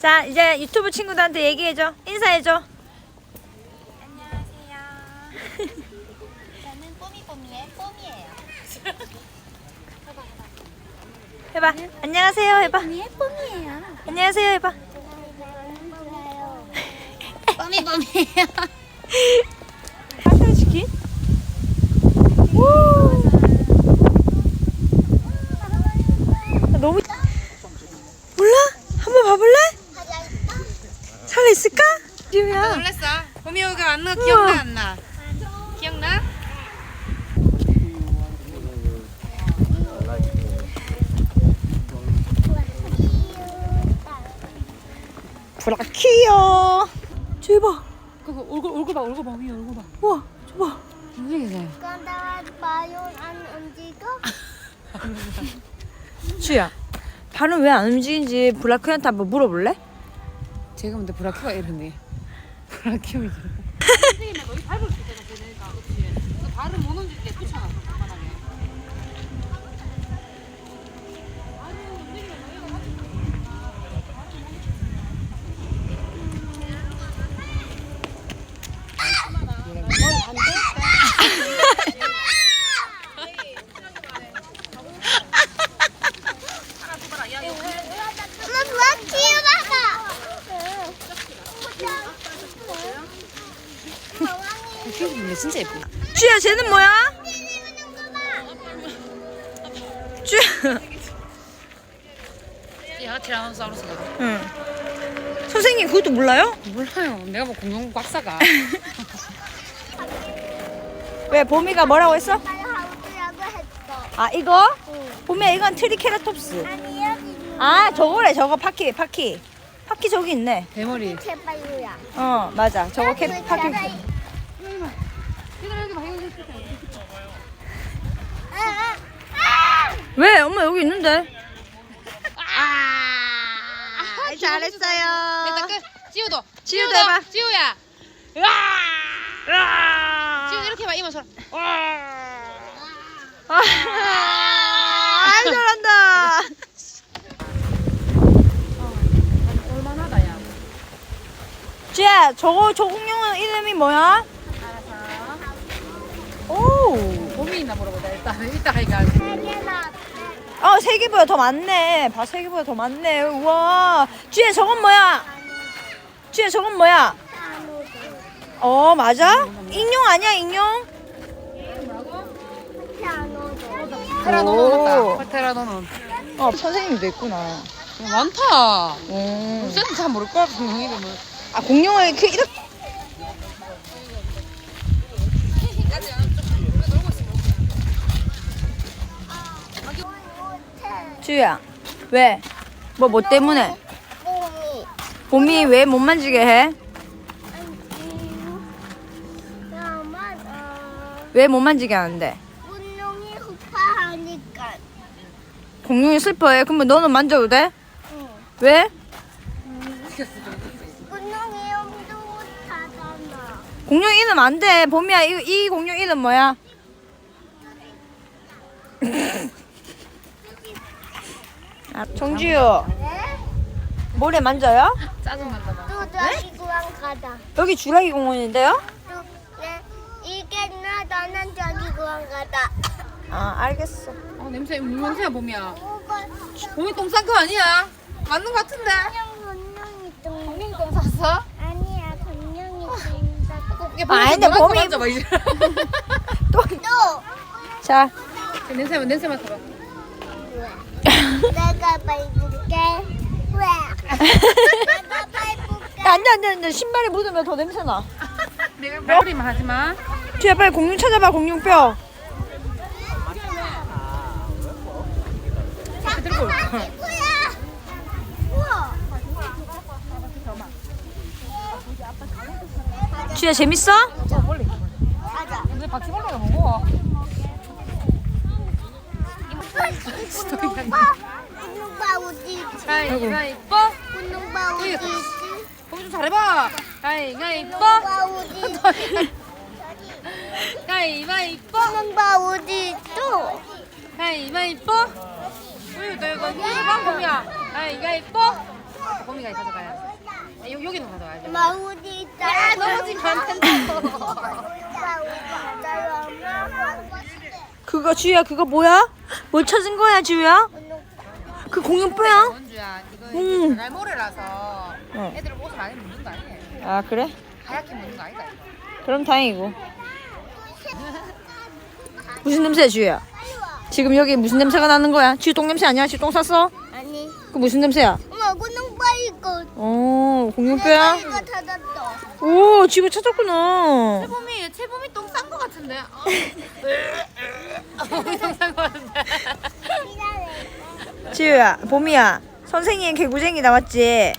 자, 이제 유튜브 친구들한테 얘기해줘. 인사해줘. 안녕하세요. 저는 뽀미뽀미의 뽀미예요. 해봐. 안녕하세요. 해봐. 뽀미의 뽀미예요. 안녕하세요. 해봐. 뽀미뽀미예요. 파스타 치킨? 우! 아, 너무 몰라? 한번 봐볼래? 살아있을까? 지우야. 놀랬어? 봄이오가 안 나? 기억나 안 나? 기억나? 브라키요. 지우 봐. 그거 얼굴 얼굴 봐 얼굴 봐 위에 얼굴 봐. 우와, 저봐. 무슨 건다와 바이온 안 움직여? 지우야. 발은 왜 안 움직이는지 브라키한테 한번 물어볼래? 제가 근데 브라키가 이러네. 브라키가 이러네. 선생님이 너희 밟을 수 있잖아 되니까 그치? 그 발을 못 얹을 때 붙여놔 간단하게. 엄마 브라키 봐봐. 근데 진짜 예쁘다. 주야, 쟤는 뭐야? 주야. 얘가 티라노사우루스가. 응. 선생님 그것도 몰라요? 몰라요. 내가 뭐 공룡 박사가. 왜 봄이가 뭐라고 했어? 하우드라고 했어. 아 이거? 봄이야 이건 트리케라톱스. 아니 여기 아 저거래 저거 파키 파키. 파키 저기 있네. 대머리. 제발로야. 어 맞아 저거 캐 파키. 얘들아 여기 봐 여기 있다. 왜 엄마 여기 있는데? 아 잘했어요. 끝. 지우도. 지우도 해봐. 지우야. 아, 지우 이렇게 봐 이모 손. 아 잘한다. 얼마나다 야. 쥐야 저거 저 공룡은 이름이 뭐야? 오. 봄이 있나 물어보자 일단 이따 하니까. 어, 세 개보다 더 많네. 봐, 세 개보다 더 많네. 우와. 쥐야, 저건 뭐야? 쥐야, 저건 뭐야? 어, 맞아? 익룡 아니야, 오. 맞다. 테라노는. 어, 선생님도 있구나. 많다. 음. 요새는 잘 모를 거야 공룡 이름은. 아, 공룡을 그, 이렇게. 쥐야, 왜? 뭐, 뭐 때문에? 뽀미. 봄이 왜 못 만지게 해? 그러면 어왜 못 만지게 하는데? 운동이 후파하니까. 공룡이 슬퍼해. 그러면 너는 만져도 돼? 응. 왜? 운동이 엄청 못하잖아. 공룡 이름 안 돼. 봄이야, 이, 이 공룡 이름 뭐야? 정지유, 네? 모래 만져요? 짜증난다 봐. 또 저기 구랑 가자. 여기 주라기 공원인데요? 또 네. 이게 나 너는 저기 구랑 가자. 아, 알겠어. 어 냄새 냄새야 봄이야. 뭐가 봄이 똥 싼 거 아니야? 맞는 거 같은데. 건명이 좀 봄이 똥 쌌어? 아니야 건명이 좀 이게 아, 근데 봄이- 만져봐 이제. 또. 또 자, 냄새 냄새 맡아봐. 내가 밟을게. 왜? 내가 밟을게. 야, 안 돼, 안 돼, 안 돼. 신발에 묻으면 더 냄새 나. 내가 머리만 하지 마. 주야, 빨리 공룡 찾아봐, 공룡뼈. 들고 올 거야. 뭐야? 우와. 주야, 재밌어? 가자. 근데 바퀴벌레가 바 운동바 어디 있지? 가위가위뽀. 운동바 어디 있지? 봄이 좀 잘해봐. 가위가위뽀. 운동바 어디 있지? 가위바위뽀. 운동바 어디 있어? 가위바위뽀. 우유 너 이거 이거 봐 봄이야. 가위가위뽀. 거미가 가져가야지. 아, 여, 여기는 가져가야지. 있다? 야, 넘어지면 안 된다고. 그거 주희야 그거 뭐야? 뭘 찾은 거야 주희야? 그 공룡뼈야? 원주야, 이거 음. 갈모래라서 어. 애들 옷을 안에 묻는 거 아니에요? 아 그래? 하얗게 묻는 거 아니다. 이거. 그럼 다행이고 무슨 냄새야 주희야? 지금 여기 무슨 냄새가 나는 거야? 주희 똥 냄새 아니야? 주희 똥 쌌어? 아니. 그 무슨 냄새야? 엄마 봐 이거. 어 공룡뼈야? 오 집에 찾았구나 채범이, 채범이 똥 싼 거 같은데. 어. 똥싼거 같은데. 지우야 봄이야 선생님 개구쟁이 나왔지?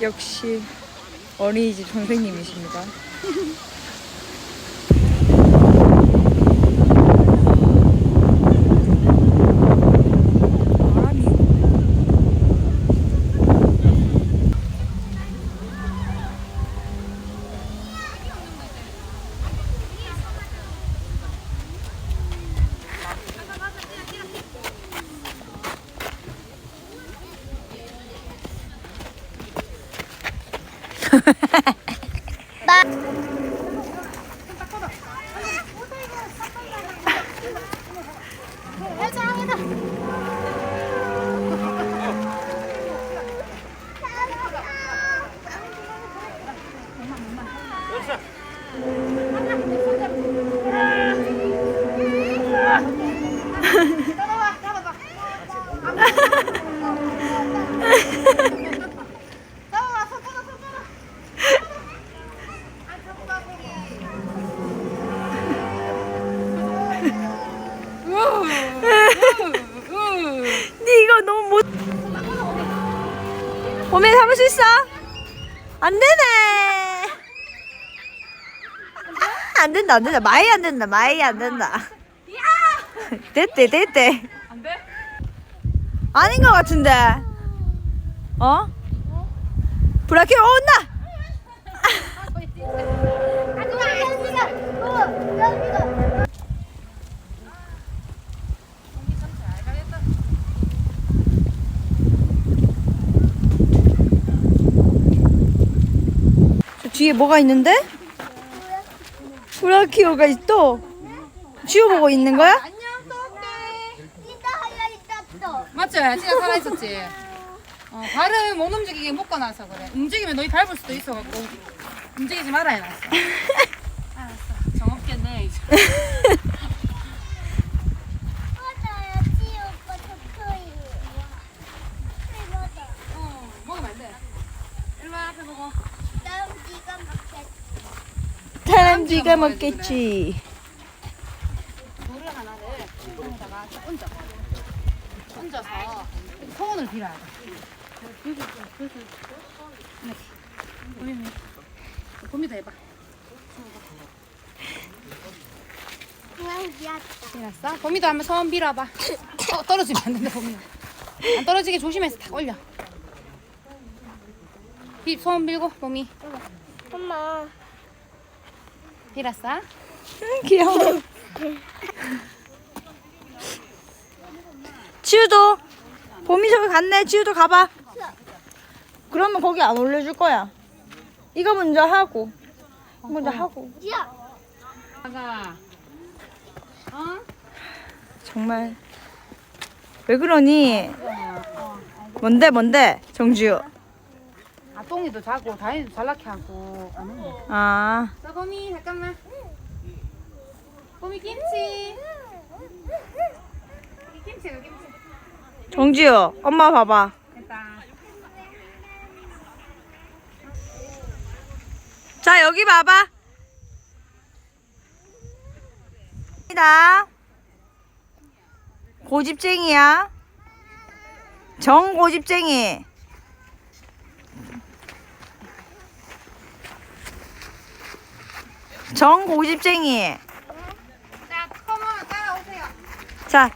역시 어린이집 선생님이십니다. 니 안 된다. 마이 안 된다, 마이 안 된다. 됐대, 됐대. 안 돼? 아닌 것 같은데. 어? 브라키로 온다. 저 뒤에 뭐가 있는데? 브라키오가 있어. 지워보고 있는 거야? 안녕, 또. 맞지? 진짜 살아있었지? 어, 발을 못 움직이게 묶어놔서 그래. 움직이면 너희 밟을 수도 있어갖고 움직이지 말아 해놨어. 알았어. 정없겠네, 이제. 맞아요. 지우고 토토이. 맞아. 어, 먹으면 안 돼. 일로 와, 앞에 보고. 다음 지가 먹겠어. 다람쥐가 먹겠지. 돌을 하나를 딱 얹어. 얹어서 소원을 빌어야 돼. 이렇게. 봄이, 봄이도 해봐. 빌었어? 봄이도 한번 소원 빌어봐. 어, 떨어지면 안 된다, 봄이. 안 떨어지게 조심해서 탁 올려. 비, 소원 빌고, 봄이. 엄마. 빌었어? 귀여워. 지우도 봄이 저기 갔네. 지우도 가봐. 그러면 거기 안 올려줄 거야. 이거 먼저 하고. 먼저 하고. 야. 아가. 어? 정말 왜 그러니? 어. 뭔데 뭔데 정지우. 아, 똥이도 자고, 다인이도 잘나게 하고. 아 자, 봄이, 잠깐만. 봄이 김치. 여기 김치, 여기 김치. 정지우 엄마 봐봐. 됐다. 자 여기 봐봐. 다 고집쟁이야. 정 고집쟁이. 정 고집쟁이. 자, 컴온 따라오세요. 자.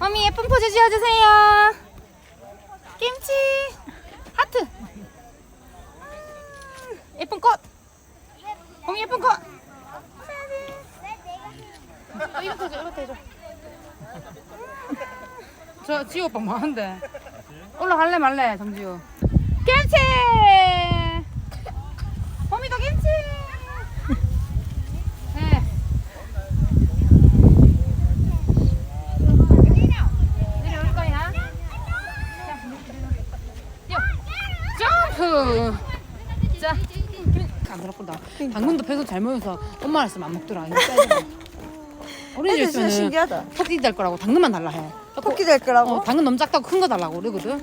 어미 예쁜 포즈 지어주세요. 김치 하트. 예쁜 꽃. 어미 예쁜 꽃. 어, 이렇게 해줘, 이렇게 해줘. 저 지호 오빠 뭐 하는데? 올라갈래 말래, 정지호? 김치! 범이도 김치! 네. 내려올 거야. 자, 뛰어. 점프! 당근도 배속 잘 모여서 있으면 안 먹더라. 이거. 애들 진짜 있으면 신기하다. 토끼 될 거라고 당근만 달라 해. 토끼 될 거라고? 어, 당근 너무 작다고 큰 거 달라고 그러거든.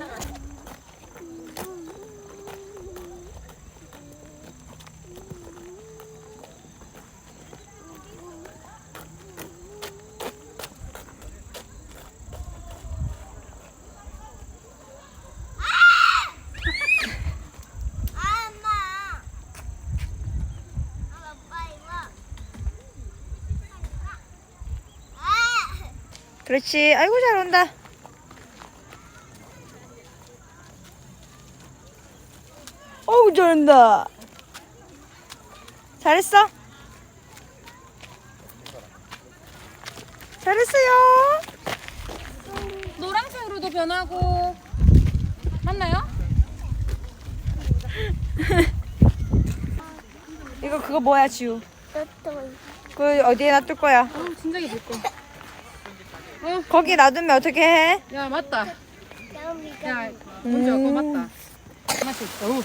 아, 엄마. 아, 아빠 이거. 아. 그렇지. 아이고 잘 온다. 어우 잘한다. 잘했어? 잘했어요. 노란색으로도 변하고 맞나요? 이거 그거 뭐야 지우? 또 또. 그 어디에 놔둘 거야? 아 진작에 볼 거. 거기 놔두면 어떻게 해? 야 맞다. 야 뭔지 알고 음. 맞다. 맛이 너무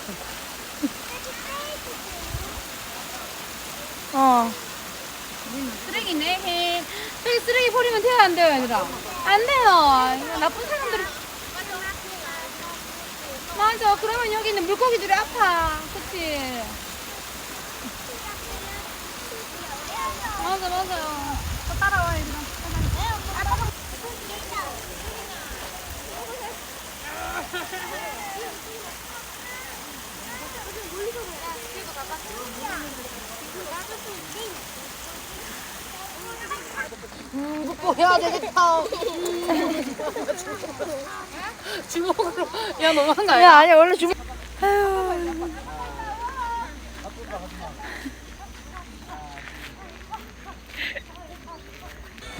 어. 쓰레기네. 해. 저기 쓰레기 버리면 돼요 안 돼요 얘들아? 안 돼요. 나쁜 사람들이. 맞아. 그러면 여기 있는 물고기들이 아파. 그치? 맞아 맞아요. 또 따라와 얘들아. 뽀뽀 해야 되겠다. 주먹으로. 야 너무한 거야 아니야? 아니야 원래 주문. 아유.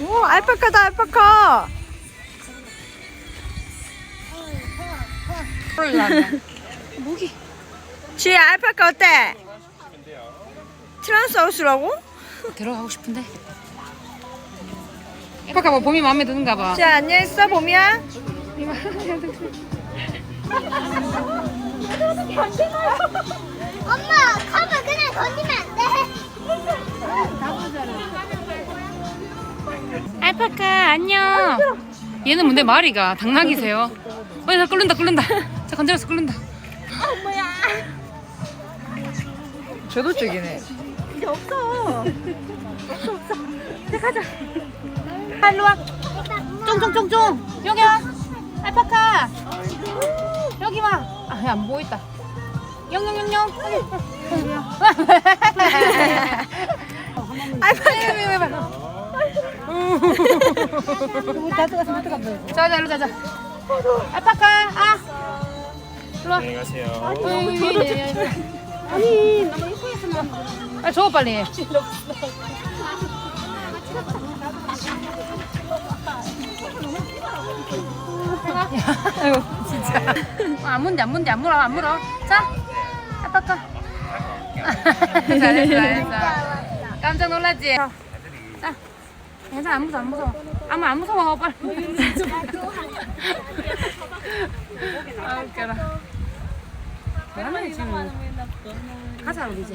오 알파카다 알파카. 무기. 지혜 알파카 어때? 트란스 하우스라고? 들어가고 싶은데. 에바가 뭐 봄이 마음에 드는가 봐. 자 안녕했어 봄이야. 엄마, 가면 그냥 던지면 안 돼. 알파카 안녕. 얘는 뭔데 마리가 당나귀세요. 어, 나 끓는다 끓는다. 자 건드려서 끓는다. 저도적이네. 이제 없어. 일로 와. 쫑쫑쫑쫑. 여기 와. 알파카. 여기 와. 아, 야, 안 보이다. 영영영영. 알파카. 자자 일로 자자. 알파카. 아. 일로 와. 안녕하세요. 아니 너무 이쁘겠으면. 아줘 빨리. 아이고. 어, 안 문대 안 문대 안 물어 안 물어 자 아빠까 잘했어 잘했어 깜짝 놀랐지 자 괜찮아 안 무서워 안 무서워 아무 안 무서워 빨리 아 웃겨라 할머니 지금 가자 우리 이제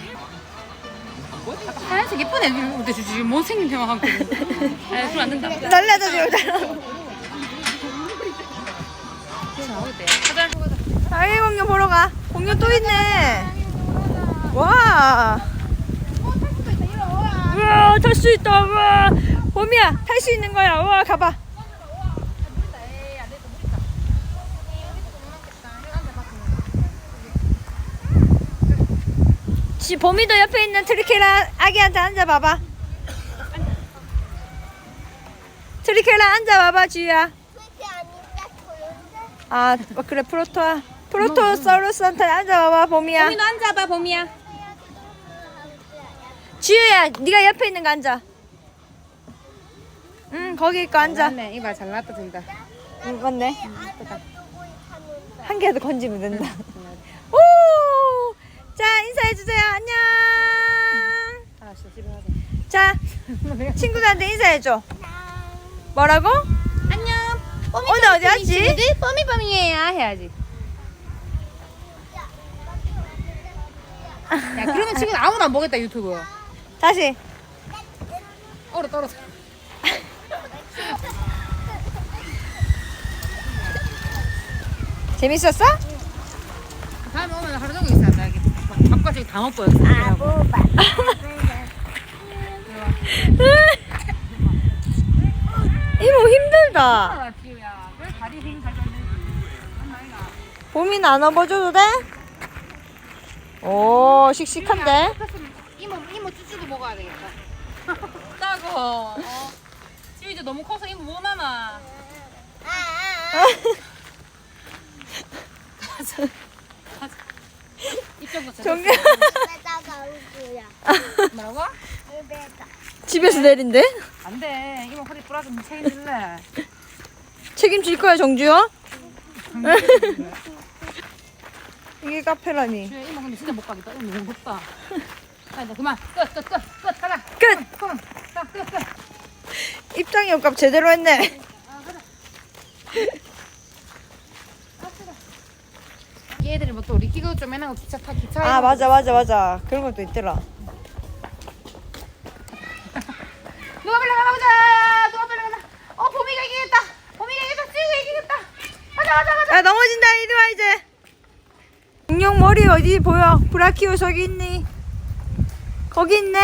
하얀색 예쁜 애들 어때 주지 못생긴 대화 하고 아 그럼 안 된다 지금. 가자 아이 공룡 보러 가. 공룡 또 있네. 와. 우와 탈 수 있다. 우와. 봄이야 탈 수 있는 거야. 우와 가봐. 지 봄이도 옆에 있는 트리케라 아기한테 앉아봐봐. 트리케라 앉아봐봐 지우야. 아 어, 그래 프로토야 프로토사우루스한테 앉아봐봐 봄이야. 봄이도 앉아봐 봄이야. 지우야 네가 옆에 있는 거 앉아. 응 거기 있고 앉아. 맞네. 이봐 잘 나왔다. 진짜. 응, 맞네 한 개라도 건지면 된다 인사해주세요 안녕 알았어 집에 가자. 자 친구들한테 인사해줘 뭐라고? 안녕. 오늘 어디 왔지? 뽀미 뽀미예요 해야지. 야 그러면 지금 아무도 안 보겠다 유튜브. 다시 얼어 떨어져. 재밌었어? 다음에 오면 하루 종일 있어 여기. 밥까지 다 먹고. 이모 힘들다 아, 지우야. 왜 다리 힘잘 줬네. 봄이는 안 업어줘도 돼? 오 씩씩한데 이모 이모 쭈쭈도 먹어야 되겠다. 따고. 어. 지우 이제 너무 커서 이모 못 남아. 입장도 잘. 종규 배다가 우주야. 뭐라고? 배다. 집에서 내린대? 안 돼. 이모 허리 부러져 책임질래. 책임질 거야 정주야? 이게 카페라니 지우야 이모 근데 진짜 못 가겠다. 이모 너무 덥다. 자 이제 그만. 끝 끝 끝 끝 가자. 끝! 그럼. 자끝 끝. 입장이 옷값 제대로 했네 얘들이 뭐또 리키가 좀 해나고 기차 타 기차. 아 맞아 맞아 맞아 그런 것도 있더라 누가 빨리 가보자. 누가 빨리 가자. 어 봄이가 이기겠다. 봄이가 이기겠다. 지우가 이기겠다. 가자 가자 가자. 야 넘어진다 이리 와 이제 공룡 머리 어디 보여 브라키오 저기 있니 거기 있네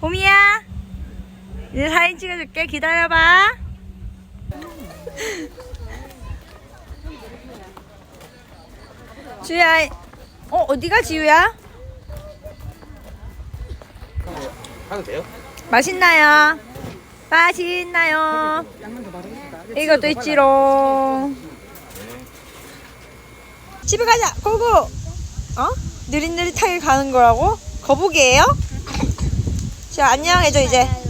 봄이야 이제 사진 찍어줄게 기다려봐 지우야 어 어디가 지우야 가도 돼요? 맛있나요? 맛있나요? 이것도 있지롱. 집에 가자. 고고. 어? 느릿느릿하게 가는 거라고? 거북이에요? 자 안녕 해줘 이제.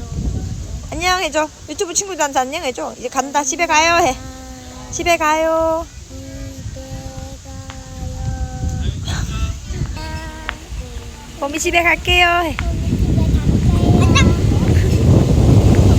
안녕 해줘. 유튜브 친구들한테 안녕 해줘. 이제 간다. 집에 가요 해. 집에 가요. 봄이 집에 갈게요 해.